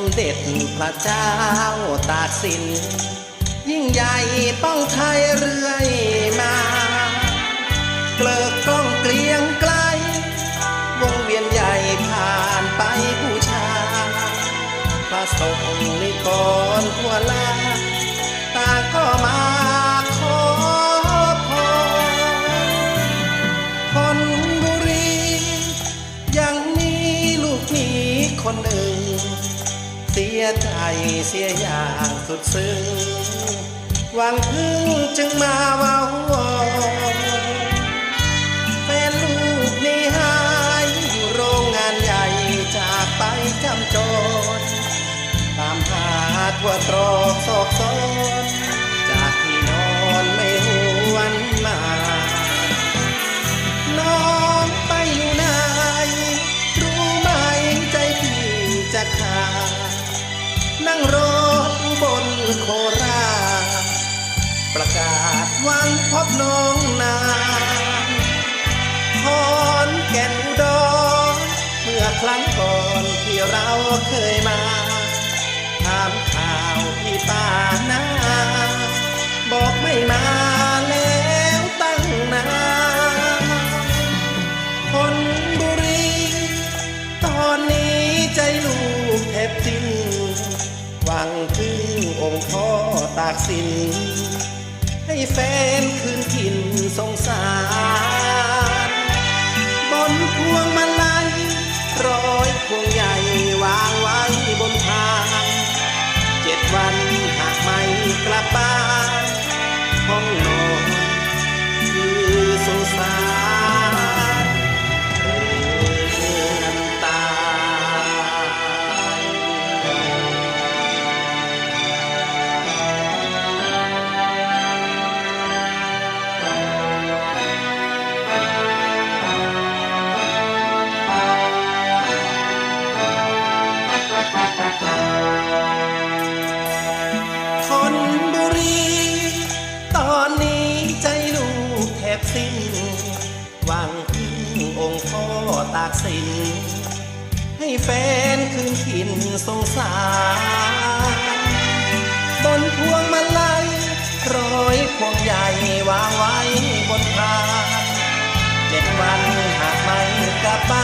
มเด็จพระเจ้าตากสิน ยิ่งใหญ่ป้องไทยเรื่อยมาเกลิกกล้องเกลียงไกล วงเวียนใหญ่ผ่านไปบูชาพระสงฆ์นิกรทั่วลาต่างก็มา ยใจเสียอย่างสุดซึ้งหวังพึ่งจึงมาวาวอนแฟนลูกนี่หายอยู่โรงงานใหญ่จากไปจำจนตามหาทั่วตรอกซอกซอนจากที่นอนไม่หวนมา น้องไปอยู่ไหนรู้ไหมใจพี่จะขาด นั่งรอบนโคราประกาศวังพบน้องนานขอนแก่นอุดรเมื่อครั้งก่อนที่เราเคย หวังพึ่งองค์พ่อตากสินให้แฟนิน ให้แฟนคืนถิ่นสงสารบนพวงมาลัยร้อยพวงใหญ่วางไว้บนพานเจ็ดวันหากไม่กลับบ้าน